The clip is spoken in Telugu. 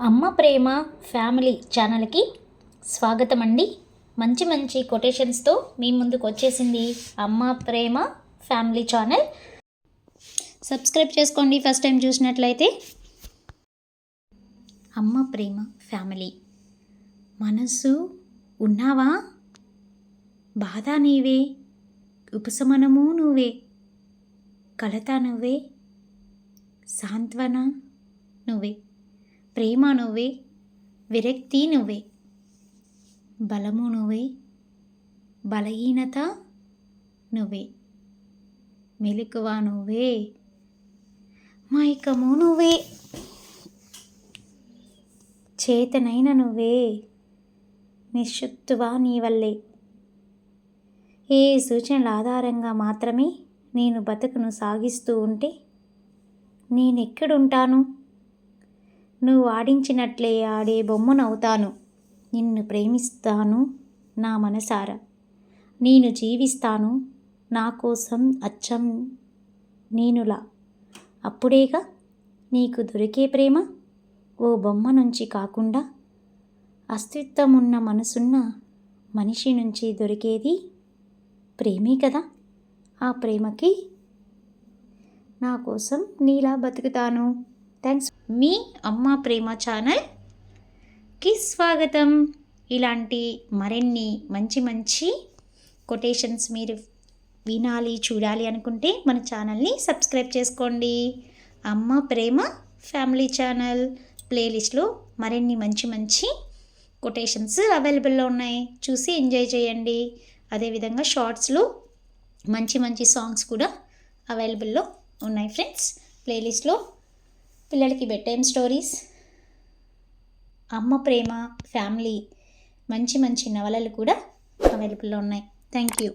అమ్మ ప్రేమ ఫ్యామిలీ ఛానల్కి స్వాగతం అండి మంచి మంచి కొటేషన్స్తో మీ ముందుకు వచ్చేసింది అమ్మ ప్రేమ ఫ్యామిలీ ఛానల్. సబ్స్క్రైబ్ చేసుకోండి ఫస్ట్ టైం చూసినట్లయితే. అమ్మ ప్రేమ ఫ్యామిలీ. మనసు ఉన్నావా? బాధ నీవే. ఉపశమనము నువ్వే. కలత నువ్వే. సాంత్వన నువ్వే. ప్రేమ నువ్వే విరక్తి నువ్వే. బలము నువ్వే బలహీనత నువ్వే. మెలకువ నువ్వే మైకము నువ్వే. చేతనైన నువ్వే నిశ్శక్తువా నీ వల్లే. ఏ సూచనల ఆధారంగా మాత్రమే నేను బతుకును సాగిస్తూ ఉంటే నేనెక్కడుంటాను? నువ్వు ఆడించినట్లే ఆడే బొమ్మనవుతాను నిన్ను ప్రేమిస్తాను నా మనసారా. నేను జీవిస్తాను నా కోసం అచ్చం నేనులా. అప్పుడేగా నీకు దొరికే ప్రేమ ఓ బొమ్మ నుంచి కాకుండా అస్తిత్వం ఉన్న మనసున్న మనిషి నుంచి దొరికేది ప్రేమే కదా. ఆ ప్రేమకి నా కోసం నీలా బతుకుతాను. థ్యాంక్స్ మీ అమ్మ ప్రేమ ఛానల్కి స్వాగతం. ఇలాంటి మరిన్ని మంచి మంచి కొటేషన్స్ మీరు వినాలి చూడాలి అనుకుంటే మన ఛానల్ని సబ్స్క్రైబ్ చేసుకోండి. అమ్మ ప్రేమ ఫ్యామిలీ ఛానల్ ప్లేలిస్ట్లో మరిన్ని మంచి మంచి కొటేషన్స్ అవైలబుల్లో ఉన్నాయి. చూసి ఎంజాయ్ చేయండి. అదేవిధంగా షార్ట్స్లో మంచి మంచి సాంగ్స్ కూడా అవైలబుల్లో ఉన్నాయి ఫ్రెండ్స్. ప్లేలిస్ట్లో పిల్లలకి బెడ్ టైమ్ స్టోరీస్ అమ్మ ప్రేమ ఫ్యామిలీ మంచి మంచి నవలలు కూడా అవైలబుల్లో ఉన్నాయి. Thank you